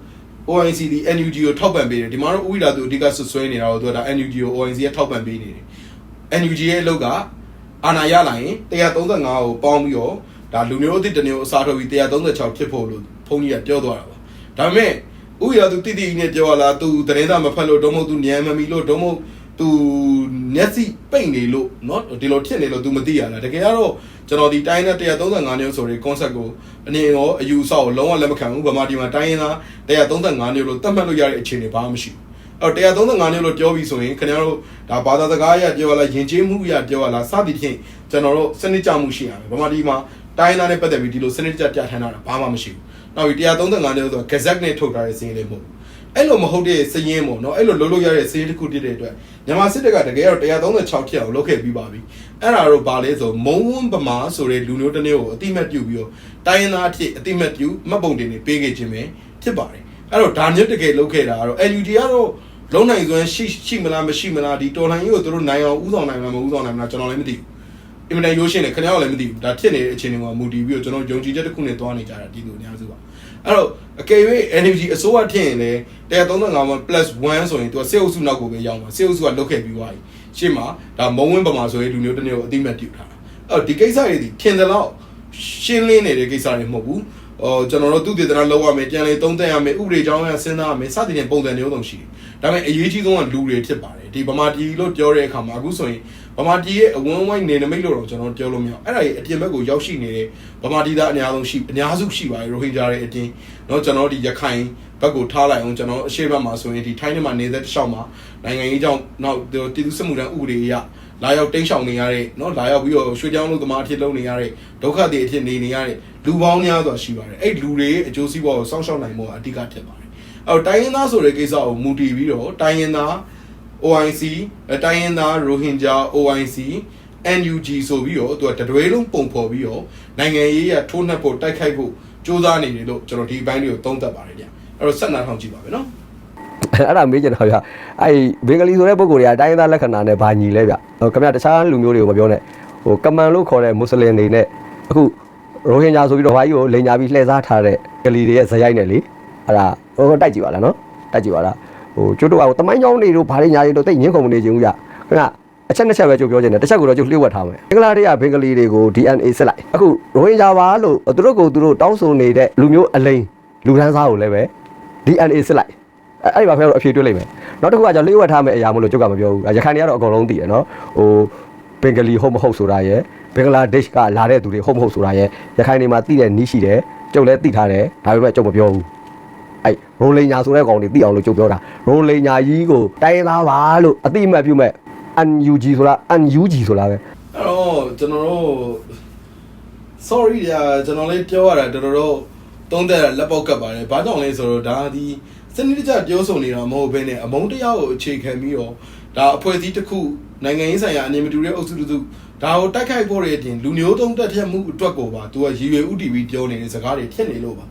OIC ဒီ NUG ကိုထောက်ပံ့ပေးတယ်ဒီမှာတော့ဥိလာသူအဓိကဆွဆွဲနေတာတော့သူကဒါ NUG ကို OIC ကထောက်ပံ့ပေးနေတယ် NUG ရဲ့အလုပ်ကအာဏာရလာရင်135ကိုပေါင်းပြီးတော့ဒါလူမျိုးအသစ်တစ်မျိုးအစားထိုးပြီး136ဖြစ်ဖို့လို့ဘုန်းကြီးကပြောသွားတာပါဒါပေမဲ့ဥရသူတိတိနဲ့ပြောလာသူတရင်သားမဖတ်လို့ဒုံမဟုတ်သူညံမမီလို့ဒုံမဟုတ် သူမျက်စိပိတ်နေလို့เนาะဒီလိုဖြစ်နေလို့ तू မသိရလားတကယ်ကတော့ကျွန်တော်ဒီတိုင်းနဲ့135မျိုးဆိုတဲ့ concept ကိုအနေရောအယူအဆကိုလုံးဝလက်မခံဘူးဗမာပြည်မှာတိုင်းရင်းသား135မျိုးလို့သတ်မှတ်လို့ရတဲ့အခြေအနေဘာမှမရှိဘူးအဲ့တော့135မျိုးလို့ပြောပြီးဆိုရင်ခင်ဗျားတို့ဒါဘာသာစကားအရပြောရလားယဉ်ကျေးမှုအရပြောရလားစသည်ဖြင့်ကျွန်တော်တို့စနစ်ကြမှုရှိရမယ်ဗမာပြည်မှာတိုင်းသားနဲ့ပတ်သက်ပြီးဒီလိုစနစ်ကြပြဋ္ဌာန်းတာဘာမှမရှိဘူးနောက်ပြီး135မျိုးဆိုတော့ gazette နဲ့ထုတ်ထားတဲ့စီးရင်လေးမဟုတ်ဘူး အဲ့လိုမဟုတ်တဲ့စည်ရင်ပေါ့နော်အဲ့လိုလုံးလို့ရတဲ့စည်ရင်တစ်ခုတည်းတဲ့အတွက်မြန်မာစစ်တပ်ကတကယ်တော့136ဖြစ်အောင်လုပ်ခဲ့ပြီးပါပြီအဲ့ဒါတော့ဘာလဲဆိုမုံဝန်းဗမာဆိုတဲ့လူမျိုးတစ်မျိုးကိုအတိမတ်ပြုပြီးတော့တိုင်းရင်းသားအဖြစ်အတိမတ်ပြုမှတ်ပုံတင်နေပေးခဲ့ခြင်းပဲဖြစ်ပါတယ်အဲ့တော့ဒါမျိုးတကယ်လုပ်ခဲ့တာကတော့ LUD ကတော့လုံးနိုင်စွမ်းရှိရှိမလားမရှိမလားဒီတော်လှန်ရေးကိုသူတို့နိုင်အောင်ဥဆောင်နိုင်မှာမဥဆောင်နိုင်မှာကျွန်တော်လည်းမသိဘူးအင်မတန်ရိုးရှင်းတယ်ခင်ဗျားကလည်းမသိဘူးဒါဖြစ်နေတဲ့အခြေအနေမှာမူတည်ပြီးတော့ကျွန်တော်ယုံကြည်ချက်တစ်ခုနဲ့သွားနေကြတာဒီလိုအများစုပါ အဲ့တော့အကယ်၍ energy အစိုးရထင်ရင်လည်း135မှာ plus 1ဆိုရင်သူကစေအုပ်စုနောက်ကိုပဲရောက်မှာစေအုပ်စုကလုတ်ခဲ့ပြီးသွားပြီရှင်းမှာဒါမုံဝင်းပမာဆိုရင်လူမျိုးတစ်မျိုးအတိမတ်ပြုထားတာအဲ့တော့ဒီကိစ္စတွေဒီထင်တယ်လို့ရှင်းလင်းနေတဲ့ကိစ္စတွေမဟုတ်ဘူးဟိုကျွန်တော်တို့သူတည်တနာလောက်ရမယ်ကြံလေသုံးသပ်ရမယ်ဥပဒေကြောင်းရစဉ်းစားရမယ်စသဖြင့်ပုံစံမျိုးစုံရှိတယ်ဒါပေမဲ့အရေးကြီးဆုံးကလူတွေဖြစ်ပါတယ်ဒီဗမာပြည်လို့ပြောတဲ့အခါမှာအခုဆိုရင် ဗမာပြည်ရဲ့အဝန်းဝိုင်းနေနမိတ်လို့တော့ကျွန်တော်ပြောလို့မရအဲ့ဒါရဲ့အပြင်ဘက်ကိုရောက်ရှိနေတဲ့ဗမာပြည်သားအများဆုံးရှိအများစုရှိပါတယ်ရိုဟင်ဂျာတွေအတင်းเนาะကျွန်တော်ဒီရခိုင်ဘက်ကိုထားလိုက်အောင်ကျွန်တော်အရှေ့ဘက်မှာဆိုရင်ဒီထိုင်းထဲမှာနေတဲ့တစ်လျှောက်မှာနိုင်ငံရေးကြောင့်နောက်တည်သူစစ်မှုထမ်းဥပဒေအရလာရောက်တိန့်ရှောင်နေရတဲ့เนาะလာရောက်ပြီးတော့ရွှေကြောင်းလူသမားအဖြစ်လုပ်နေရတဲ့ဒုက္ခတွေအဖြစ်နေနေရတဲ့လူပေါင်းများစွာရှိပါတယ်အဲ့လူတွေရဲ့အကျိုးစီးပွားကိုစောင့်ရှောက်နိုင်ဖို့အဓိကဖြစ်ပါတယ်အဲ့တော့တိုင်းရင်းသားဆိုတဲ့ကိစ္စကိုမူတည်ပြီးတော့တိုင်းရင်းသား OIC တိုင်းရင်းသားရိုဟင်ဂျာ OIC NUG ဆိုပြီးတော့သူကတတွဲလုံးပုံဖော်ပြီးတော့နိုင်ငံရေးရထိုးနှက်ဖို့တိုက်ခိုက်ဖို့စ조사နေတယ်လို့ကျွန်တော်ဒီဘိုင်းလေးကိုသုံးသပ်ပါတယ်ဗျအဲ့တော့ဆက်နာထောင်ကြည့်ပါမယ်နော်အဲ့ဒါမေးချင်တာဗျအဲ့ဘင်္ဂလီဆိုတဲ့ပုံကိုယ်တွေကတိုင်းရင်းသားလက္ခဏာနဲ့ဗာညီလဲဗျဟိုခင်ဗျတခြားလူမျိုးတွေကိုမပြောနဲ့ဟိုကမန်လို့ခေါ်တဲ့မွတ်စလင်တွေနဲ့အခုရိုဟင်ဂျာဆိုပြီးတော့ဘာကြီးကိုလိန်ညာပြီးလှည့်စားထားတဲ့ကလေးတွေရဲ့ဇယိုက်နဲ့လေအဲ့ဒါဟိုတိုက်ကြည့်ပါလားနော်တိုက်ကြည့်ပါလား ဟိုကျွတ်တို့ကတမိုင်းကြောင်းတွေတို့ဘာတွေညာတွေတို့တိတ်ညင်းကုန်မနေချင်ဘူးဗျခင်ဗျအချက်နှစ်ချက်ပဲကြိုပြောချင်တယ်တစ်ချက်ကိုတော့ကြိုလျှို့ဝှက်ထားမယ်ဘင်္ဂလားဒေ့ရှ်ဘင်္ဂလီတွေကို DNA စစ်လိုက်အခုရိုဟင်ဂျာပါလို့သူတို့ကိုသူတို့တောင်းဆိုနေတဲ့လူမျိုးအလိန်လူဒန်းစားကိုလည်းပဲ DNA စစ်လိုက်အဲ့အဲ့ဒီမှာဖေတော့အဖြေတွေ့လိမ့်မယ်နောက်တစ်ခုကကျွန်တော်လျှို့ဝှက်ထားမယ့်အရာမလို့ကျုပ်ကမပြောဘူးရခိုင်တွေကတော့အကုန်လုံးသိတယ်နော်ဟိုဘင်္ဂလီဟုတ်မဟုတ်ဆိုတာရယ်ဘင်္ဂလားဒေ့ရှ်ကလာတဲ့သူတွေဟုတ်မဟုတ်ဆိုတာရယ်ရခိုင်တွေမှာသိတဲ့နီးရှိတယ်ကျုပ်လည်းသိထားတယ်ဒါပေမဲ့ကျုပ်မပြောဘူး အဲ့ရိုလိန်ညာဆိုတဲ့ကောင်တွေသိအောင်လို့ကြုတ်ပြောတာရိုလိန်ညာကြီးကိုတိုင်းသားပါလို့အတိအမှတ်ပြုမဲ့ UNG ဆိုတာ UNG ဆိုတာပဲအဲ့တော့ကျွန်တော်တို့ sorry ကြာကျွန်တော်လေးပြောရတာတော်တော်တော့သုံးသက်တာလက်ပေါက်ကပ်ပါတယ်ဘာကြောင့်လဲဆိုတော့ဒါဒီစနစ်တကျပြောဆိုနေတာမဟုတ်ဘဲနဲ့အမုန်းတရားကိုအခြေခံပြီးတော့ဒါအဖွဲ့အစည်းတစ်ခုနိုင်ငံရေးဆိုင်ရာအနေမတူတဲ့အုပ်စုတစ်စုဒါကိုတိုက်ခိုက်ဖို့ရတဲ့အပြင်လူမျိုးတုံးတက်ထက်မှုအတွက်ကိုပါသူကရည်ရွယ်ဥတီပြီးပြောနေတဲ့စကားတွေဖြစ်နေလို့ပါ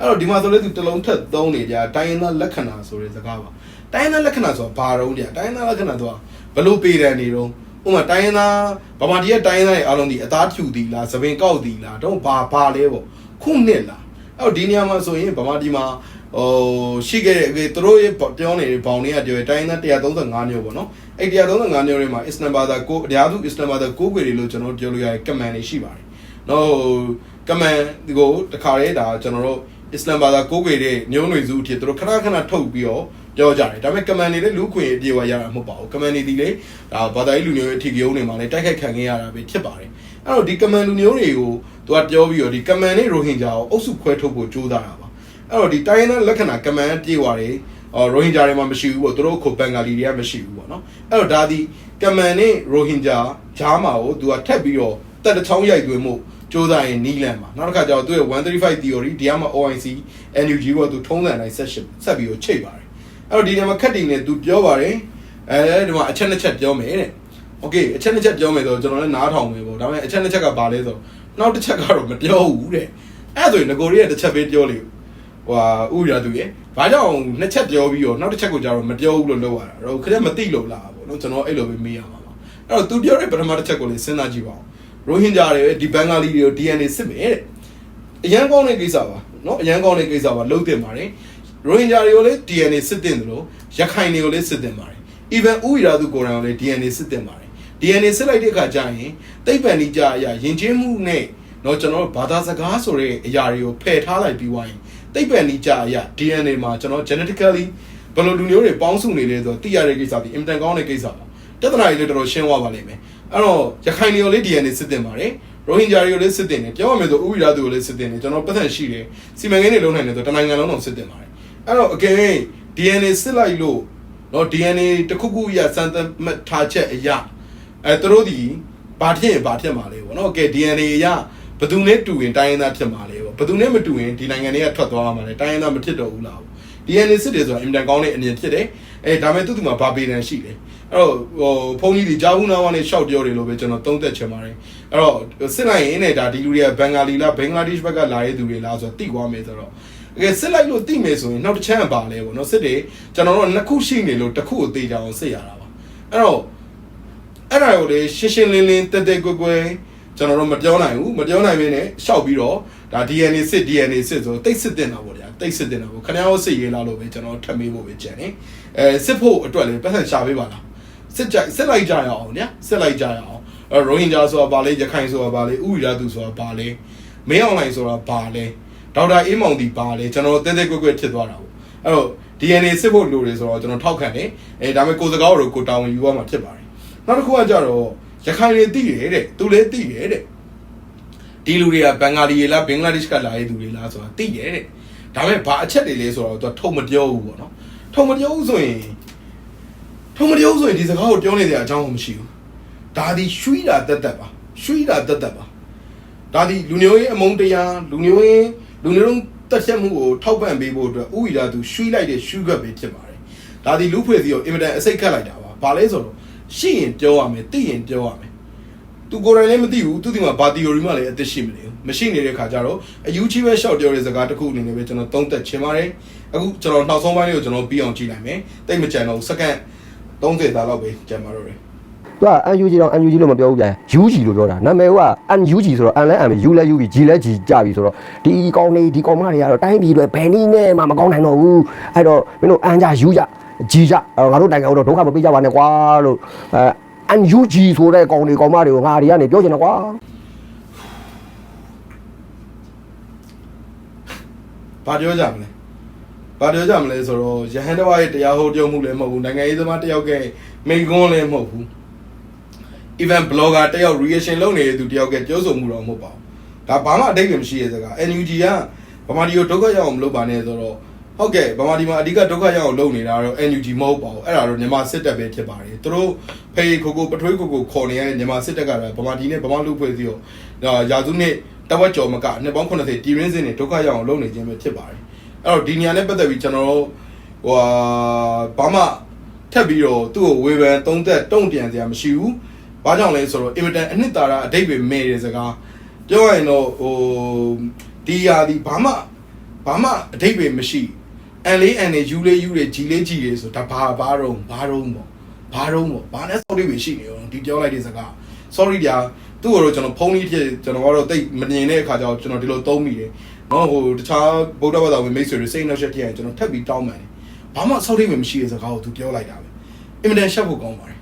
အဲ့တော့ဒီမှာဆိုလဲသူတလုံးထက်သုံးနေကြတိုင်းရင်းသားလက္ခဏာဆိုတဲ့စကားပါတိုင်းရင်းသားလက္ခဏာဆိုတာဘာတုံးကြတိုင်းရင်းသားလက္ခဏာဆိုတာဘလို့ပေတယ်နေတော့ဥပမာတိုင်းရင်းသားဗမာပြည်ရဲ့တိုင်းရင်းသားတွေအားလုံးဒီအသားဖြူသည်လားသပင်ကောက်သည်လားတော့ဘာဘာလဲပေါ့ခုနှစ်လားအဲ့တော့ဒီနေရာမှာဆိုရင်ဗမာပြည်မှာဟိုရှိခဲ့တဲ့သူတို့ရဲ့ပြောနေတဲ့ဘောင်တွေကပြောတိုင်းရင်းသား135မျိုးပေါ့နော်အဲ့135မျိုးတွေမှာအစ္စလမ်ဘာသာကိုအများစုအစ္စလမ်ဘာသာကိုကိုွယ်တွေလို့ကျွန်တော်တို့ပြောလို့ရတဲ့ကမန်တွေရှိပါတယ်နော်ကမန်ဒီကိုတခါလေးဒါကျွန်တော်တို့ အစ္စလမ်ဘာသာကိုကိုွယ်တဲ့ညုံးတွေစုအဖြစ်သူတို့ခဏခဏထုတ်ပြီးတော့ပြောကြတယ်ဒါပေမဲ့ကမန်နေလည်းလူခွင့်အပြေဝရတာမဟုတ်ပါဘူးကမန်နေဒီလေဒါဘာသာရေးလူမျိုးရဲ့အထီးကုန်းတွေမှာလည်းတိုက်ခိုက်ခံခဲ့ရတာပဲဖြစ်ပါတယ်အဲ့တော့ဒီကမန်လူမျိုးတွေကိုသူကပြောပြီးတော့ဒီကမန်နဲ့ရိုဟင်ဂျာကိုအုပ်စုခွဲထုတ်ဖို့ကြိုးစားတာပါအဲ့တော့ဒီတိုင်းရင်းသားလက္ခဏာကမန်ပြေဝတယ်အော်ရိုဟင်ဂျာတွေမှာမရှိဘူးပေါ့သူတို့ခုဘင်္ဂါလီတွေကမရှိဘူးပေါ့နော်အဲ့တော့ဒါဒီကမန်နဲ့ရိုဟင်ဂျာဂျားမာကိုသူကထက်ပြီးတော့တက်တချောင်းရိုက်သွင်းမှု ကြိုးစားရင်နီးလန်မှာနောက်တစ်ခါကျတော့သူ့ရဲ့135 theory ဒီကမှ OIC NUG ဘောသူထုံးစံတိုင်းဆက်ရှင်ဆက်ပြီးတော့ချိန်ပါတယ်အဲ့တော့ဒီနေရာမှာခက်တင်နေသူပြောပါတယ်အဲဒီမှာအချက်နှစ်ချက်ပြောမယ်တဲ့ okay အချက်နှစ်ချက်ပြောမယ်ဆိုတော့ကျွန်တော်လည်းနားထောင်မယ်ပေါ့ဒါပေမဲ့အချက်နှစ်ချက်ကဘာလဲဆိုတော့နောက်တစ်ချက်ကတော့မပြောဘူးတဲ့အဲ့ဆိုရင်ငကိုရီးရဲ့တစ်ချက်ပဲပြောလေဟွာဥရသူရဲ့ဘာကြောင့်နှစ်ချက်ပြောပြီးတော့နောက်တစ်ချက်ကိုကြတော့မပြောဘူးလို့လောက်ရတာတော့ခရက်မသိလို့လားပေါ့နော်ကျွန်တော်အဲ့လိုပဲမေးရမှာပါအဲ့တော့သူပြောတဲ့ပထမတစ်ချက်ကိုလည်းစဉ်းစားကြည့်ပါဦး ရိုဟင်ဂျာတွေဒီဘင်္ဂါလီတွေကို DNA စစ်မယ်တဲ့အရန်ကောင်းတဲ့ကိစ္စပါနော်အရန်ကောင်းတဲ့ကိစ္စပါလုံးတင်ပါတယ်ရိုဟင်ဂျာတွေကိုလည်း DNA စစ်တင်တယ်လို့ရခိုင်တွေကိုလည်းစစ်တင်ပါတယ် even ဥရသူကိုယ်တိုင်ကိုလည်း DNA စစ်တင်ပါတယ် DNA စစ်လိုက်တဲ့အခါကျရင်တိတ်ပံနေကြအရာယဉ်ကျေးမှုနဲ့တော့ကျွန်တော်တို့ဘာသာစကားဆိုတဲ့အရာတွေကိုဖယ်ထားလိုက်ပြီးွားရင်တိတ်ပံနေကြအရာ DNA မှာကျွန်တော် genetically ဘယ်လိုလူမျိုးတွေပေါင်းစုနေလဲဆိုတော့သိရတဲ့ကိစ္စဒီအင်တန်ကောင်းတဲ့ကိစ္စပါပြဿနာကြီးလည်းတော်တော်ရှင်းသွားပါလိမ့်မယ် အဲ့တော့ရခိုင်တွေကိုလည်း DNA စစ်တင်ပါတယ်ရိုဟင်ဂျာတွေကိုလည်းစစ်တင်တယ်ပြောရမယ်ဆိုဥဝိရာသူကိုလည်းစစ်တင်တယ်ကျွန်တော်ပတ်သက်ရှိတယ်စီမံကိန်းတွေလုံးနိုင်တယ်ဆိုတနိုင်ငံလုံးတော့စစ်တင်ပါတယ်အဲ့တော့အကယ် DNA စစ်လိုက်လို့နော် DNA တခုခုရစမ်းသပ်ထားချက်အရာအဲသူတို့ဒီဘာဖြစ်ရင်ဘာဖြစ်မှာလဲပေါ့နော်ကဲ DNA အရဘယ်သူနဲ့တူရင်တိုင်းရင်းသားဖြစ်မှာလဲပေါ့ဘယ်သူနဲ့မတူရင်ဒီနိုင်ငံတွေကထွက်သွားမှာလဲတိုင်းရင်းသားမဖြစ်တော့ဘူးလားပေါ့ DNA စစ်တယ်ဆိုတာအင်တန်ကောင်းတဲ့အမြင်ဖြစ်တယ်အဲဒါပေမဲ့သူ့သူမှာဘာပေတန်ရှိတယ် အဲ့တော့ဟိုဖုန်းကြီးဒီဂျာဘူးနာဝါနဲ့ရှောက်ပြောတယ်လို့ပဲကျွန်တော်သုံးသက်ချင်ပါတယ်အဲ့တော့စစ်လိုက်ရင်လည်းဒါဒီလူတွေကဘင်္ဂါလီလားဘင်္ဂလားဒေ့ရှ်ဘက်ကလာတဲ့သူတွေလားဆိုတော့သိသွားမယ်ဆိုတော့တကယ်စစ်လိုက်လို့သိမယ်ဆိုရင်နောက်တစ်ချမ်းပါလဲပေါ့နော်စစ်တယ်ကျွန်တော်တို့နှစ်ခုရှိနေလို့တစ်ခုကိုသိကြအောင်စစ်ရတာပါအဲ့တော့အဲ့ဒါကိုလေရှင်းရှင်းလင်းလင်းတက်တက်ကွယ်ကွယ်ကျွန်တော်တို့မပြောနိုင်ဘူးမပြောနိုင်မင်းနဲ့ရှောက်ပြီးတော့ဒါ DNA စစ် DNA စစ်ဆိုတိတ်စစ်တင်တာပေါ့ဗျာတိတ်စစ်တင်တာပေါ့ခင်ဗျားတို့စစ်ရေးလာလို့ပဲကျွန်တော်ထပ်မေးဖို့ပဲကြံနေအဲစစ်ဖို့အတွက်လည်းပတ်သက်ရှာပေးပါလား စစ်ကြစစ်လိုက်ကြရအောင်ညစစ်လိုက်ကြရအောင်အဲရိုဟင်ဂျာဆိုတာဘာလဲရခိုင်ဆိုတာဘာလဲဥရီရာသူဆိုတာဘာလဲမင်းအောင်လိုင်ဆိုတာဘာလဲဒေါက်တာအေးမောင်ဒီဘာလဲကျွန်တော်တဲတဲကွက်ကွက်ဖြစ်သွားတာပေါ့အဲ့တော့ DNA စစ်ဖို့လိုတယ်ဆိုတော့ကျွန်တော်ထောက်ခံတယ်အဲဒါပေမဲ့ကိုစကားတို့ကိုတောင်းယူရမှာဖြစ်ပါတယ်နောက်တစ်ခုကကြတော့ရခိုင်တွေသိတယ်တဲ့သူလည်းသိတယ်တဲ့ဒီလူတွေကဘင်္ဂါလီတွေလားဘင်္ဂလားဒေ့ရှ်ကလာတဲ့သူတွေလားဆိုတာသိတယ်တဲ့ဒါပေမဲ့ဘာအချက်တွေလဲဆိုတော့သူကထုံမပြောဘူးပေါ့နော်ထုံမပြောဘူးဆိုရင် ထုံမပြောဘူးဆိုရင်ဒီစကားကိုပြောနေတဲ့အကြောင်းမရှိဘူးဒါဒီရွှီတာတက်တက်ပါရွှီတာတက်တက်ပါဒါဒီလူမျိုးရေးအမုန်းတရားလူမျိုးရေးလူမျိုးလုံးတက်ချက်မှုကိုထောက်ပံ့ပေးဖို့အတွက်ဥဝိဒါသူရွှီလိုက်တဲ့ရှုခွက်ပဲဖြစ်ပါတယ်ဒါဒီလူဖွဲ့စည်းကိုအင်မတန်အစိတ်ခတ်လိုက်တာပါဘာလဲဆိုတော့ရှိရင်ပြောရမယ်သိရင်ပြောရမယ်သူကိုယ်တိုင်လည်းမသိဘူးသူဒီမှာဘာ theory မှလည်းအသက်ရှိမနေဘူးမရှိနေတဲ့ခါကျတော့အယူကြီးပဲရှော့ပြောတဲ့စကားတစ်ခုအနေနဲ့ပဲကျွန်တော်သုံးသက်ချင်ပါတယ်အခုကျွန်တော်နောက်ဆုံးပိုင်းလေးကိုကျွန်တော်ပြီးအောင်ကြည့်လိုက်မယ်တိတ်မကြံတော့ဘူးစက္ကန့် 30သားလောက်ပဲကြံပါတော့တယ်သူက UNG တော့ UNG လို့မပြောဘူးဗျာ UG လို့ပြောတာနာမည်က UNG ဆိုတော့ UN လဲ UN U လဲ UG G လဲ G ကြပြီဆိုတော့ဒီကောင်လေးဒီကောင်မတွေကတော့တိုင်းပြည်တွေဘယ်နည်းနဲ့မှမကောင်းနိုင်တော့ဘူးအဲ့တော့မင်းတို့အန်ကြ U ကြ G ကြအဲ့တော့ငါတို့တိုင်ကောင်တော့ဒုက္ခမပေးကြပါနဲ့ကွာလို့အဲ UNG ဆိုတဲ့ကောင်တွေကောင်မတွေကိုငါတွေကနေပြောချင်တယ်ကွာဘာပြောကြမလဲ ဘာပြောကြမလဲဆိုတော့ရဟန်းတော်ရဲ့တရားဟောပြောမှုလည်းမဟုတ်ဘူးနိုင်ငံရေးသမားတယောက်ကမိန်ကွန်းလည်းမဟုတ်ဘူး even blogger တယောက် reaction လုပ်နေတဲ့သူတယောက်ကပြောဆိုမှုတော့မဟုတ်ပါဘူးဒါဘာမှအတိတ်မရှိရဲ့စကား NUG ကဗမာဒီကိုဒုက္ခရောက်အောင်မလုပ်ပါနဲ့ဆိုတော့ဟုတ်ကဲ့ဗမာဒီမှာအဓိကဒုက္ခရောက်အောင်လုပ်နေတာတော့ NUG မဟုတ်ပါဘူးအဲ့ဒါတော့မြန်မာစစ်တပ်ပဲဖြစ်ပါတယ်သူတို့ဖေးခိုကိုပထွေးကိုကိုခေါ်နေရတဲ့မြန်မာစစ်တပ်ကတော့ဗမာဒီနဲ့ဗမာလူဖွဲ့စည်းရောဒါရာစုနှစ်တဝက်ကျော်မကနှစ်ပေါင်း80တီရင်းစင်းနဲ့ဒုက္ခရောက်အောင်လုပ်နေခြင်းပဲဖြစ်ပါတယ်အဲ့ တော့ဒီနေရာနဲ့ပတ်သက်ပြီးကျွန်တော်တို့ဟိုဟာဘာမှထပ်ပြီးတော့သူ့ကိုဝေဖန်သုံးသက်တုံ့ပြန်စရာမရှိဘူးဘာကြောင့်လဲဆိုတော့အင်မတန်အနှစ်သာရအတိတ်ပဲမဲ့တဲ့စကားပြောရရင်တော့ဟိုဒီယာဒီဘာမှဘာမှအတိတ်ပဲမရှိအန်လေးအန်နေယူလေးယူလေးဂျီလေးဂျီလေးဆိုဒါဘာဘာတော့ဘာတော့ပေါ့ဘာတော့ပေါ့ဘာနဲ့ sorry ပဲရှိနေအောင်ဒီပြောလိုက်တဲ့စကား sorry ကြာသူ့ကိုတော့ကျွန်တော်ဖုန်းလေးဖြစ်ကျွန်တော်ကတော့တိတ်မမြင်တဲ့အခါကျတော့ကျွန်တော်ဒီလိုသုံးမိတယ် နော်ဟိုတခြားဗုဒ္ဓဘာသာဝင်မိတ်ဆွေတွေစိတ်နှောက်ရက်ထည့်ရင်ကျွန်တော်ထပ်ပြီးတောင်းပန်တယ်ဘာမှ sorry ပဲမရှိတဲ့စကားကိုသူပြောလိုက်တာပဲအင်မတန်ရှက်ဖို့ကောင်းပါတယ်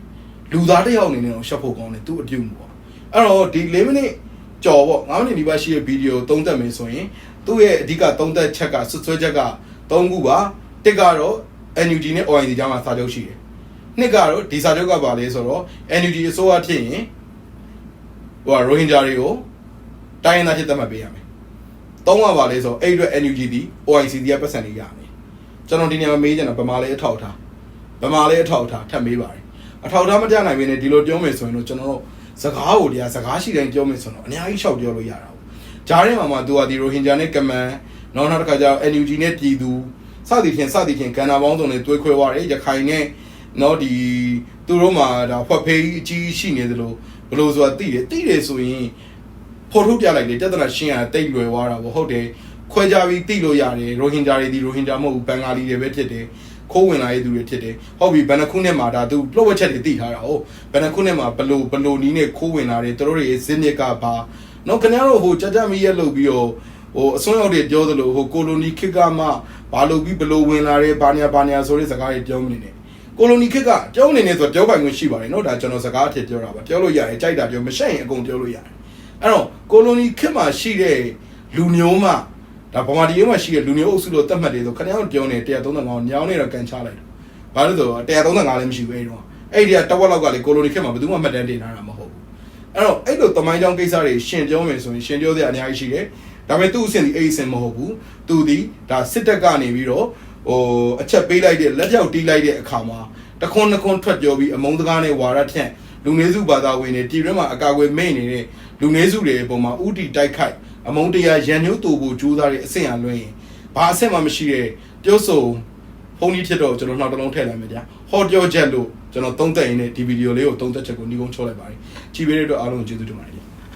လူသားတစ်ယောက်အနေနဲ့တော့ရှက်ဖို့ကောင်းတယ်သူ့အပြုတ်ပေါ့အဲ့တော့ဒီ၄မိနစ်ကြော်ပေါ့9မိနစ်ဒီပါရှိတဲ့ဗီဒီယိုသုံးသက်မယ်ဆိုရင်သူ့ရဲ့အဓိကသုံးသက်ချက်ကဆွဆွဲချက်က၃ခုပါတစ်ကတော့ NUG နဲ့ OIC ကြားမှာစာချုပ်ရှိတယ်နှစ်ကတော့ဒီစာချုပ်ကပါလဲဆိုတော့ NUG အစိုးရဖြစ်ရင်ဟိုရိုဟင်ဂျာတွေကိုတိုင်းရင်းသားဖြစ်သတ်မှတ်ပေးရမယ် သုံးကပါလဲဆိုတော့အဲ့အတွက် NUG ဒီ OIC ဒီကပတ်စံတွေရမယ်ကျွန်တော်ဒီနေရာမှာမေးချင်တာဗမာလေးအထောက်ထားဗမာလေးအထောက်ထားထပ်မေးပါတယ်အထောက်ထားမပြနိုင်ဘဲနဲ့ဒီလိုပြောမယ်ဆိုရင်တော့ကျွန်တော်တို့စကားကိုတရားစကားရှိတိုင်းပြောမယ်ဆိုတော့အများကြီးရှောက်ပြောလို့ရတာပေါ့ဂျားထဲမှာမှသူကဒီရိုဟင်ဂျာနဲ့ကမန်နောက်နောက်တစ်ခါကျတော့ NUG နဲ့ပြည်သူစသည်ဖြင့်စသည်ဖြင့်ကန္နာပေါင်းစုံနဲ့တွဲခွဲသွားတယ်ရခိုင်နဲ့နော်ဒီသူတို့မှာဒါဖွက်ဖေးအကြီးရှိနေသလိုဘယ်လိုဆိုတာသိတယ်သိတယ်ဆိုရင် ဖော်ထုတ်ပြလိုက်လေပြဿနာရှင်းရတာတိတ်လွယ်သွားတာပေါ့ဟုတ်တယ်ခွဲကြပြီးတိလို့ရတယ်ရိုဟင်ဂျာတွေဒီရိုဟင်ဂျာမဟုတ်ဘူးဘင်္ဂါလီတွေပဲဖြစ်တယ်ခိုးဝင်လာတဲ့သူတွေဖြစ်တယ်ဟုတ်ပြီဘယ်နှခုနှစ်မှာဒါသူပြည့်ဝက်ချက်တွေသိထားတာဟုတ်ဘယ်နှခုနှစ်မှာဘလို့ဘလို့နီးနဲ့ခိုးဝင်လာတယ်သူတို့တွေဇင်းမြစ်ကပါနော်ခင်ဗျားတို့ဟိုကြကြမီရက်လုပ်ပြီးတော့ဟိုအစွန်းရောက်တွေပြောသလိုဟိုကိုလိုနီခေတ်ကမှဘာလို့ပြီးဘလို့ဝင်လာတယ်ဘာညာဘာညာဆိုတဲ့စကားတွေပြောမနေနဲ့ကိုလိုနီခေတ်ကပြောနေနေဆိုပြောပိုင်ခွင့်ရှိပါတယ်နော်ဒါကျွန်တော်စကားအထစ်ပြောတာပါပြောလို့ရတယ်ကြိုက်တာပြောမရှက်ရင်အကုန်ပြောလို့ရတယ် အဲ့တော့ကိုလိုနီခေတ်မှာရှိတဲ့လူမျိုးမှဒါဗမာပြည်မှာရှိတဲ့လူမျိုးအုပ်စုလို့သတ်မှတ်တယ်ဆိုခဏအောင်ပြောနေ135ညောင်းနေတော့ကန်ချလိုက်တယ်။ဘာလို့လဲဆိုတော့135လည်းမရှိဘူးအဲ့တော့အဲ့ဒီကတဝက်လောက်ကလေကိုလိုနီခေတ်မှာဘယ်သူမှမှတ်တမ်းတင်ထားတာမဟုတ်ဘူး။အဲ့တော့အဲ့လိုတမိုင်းကြောင်းကိစ္စတွေရှင်ပြောမယ်ဆိုရင်ရှင်ပြောစရာအများကြီးရှိတယ်။ဒါပေမဲ့သူ့အဆင့်ဒီအဲ့အဆင့်မဟုတ်ဘူး။သူဒီဒါစစ်တပ်ကနေပြီးတော့ဟိုအချက်ပေးလိုက်တဲ့လက်ပြောက်တီးလိုက်တဲ့အခါမှာတခွန်းတခွန်းထွက်ပြောပြီးအမုန်းစကားနဲ့ဝါရဖြန့်လူနည်းစုဘာသာဝင်တွေတီရဲမှာအကာအကွယ်မိတ်နေတဲ့ လူနည်းစုတွေအပေါ်မှာဥတီတိုက်ခိုက်အမုန်းတရားရန်ညှိုးတူဖို့ကြိုးစားတဲ့အဆင့်အလွှဲရင်ဘာအဆင့်မှမရှိတဲ့ပြောဆိုဖုန်းကြီးဖြစ်တော့ကျွန်တော်နောက်တစ်လုံးထည့်လိုက်မယ်ဗျာဟောပြောချက်လို့ကျွန်တော်သုံးသက်ရင်းနဲ့ဒီဗီဒီယိုလေးကိုသုံးသက်ချက်ကိုညီကုန်းချောလိုက်ပါတယ်ကြည့်ပေးတဲ့အတွက်အားလုံးကိုကျေးဇူးတင်ပါတယ်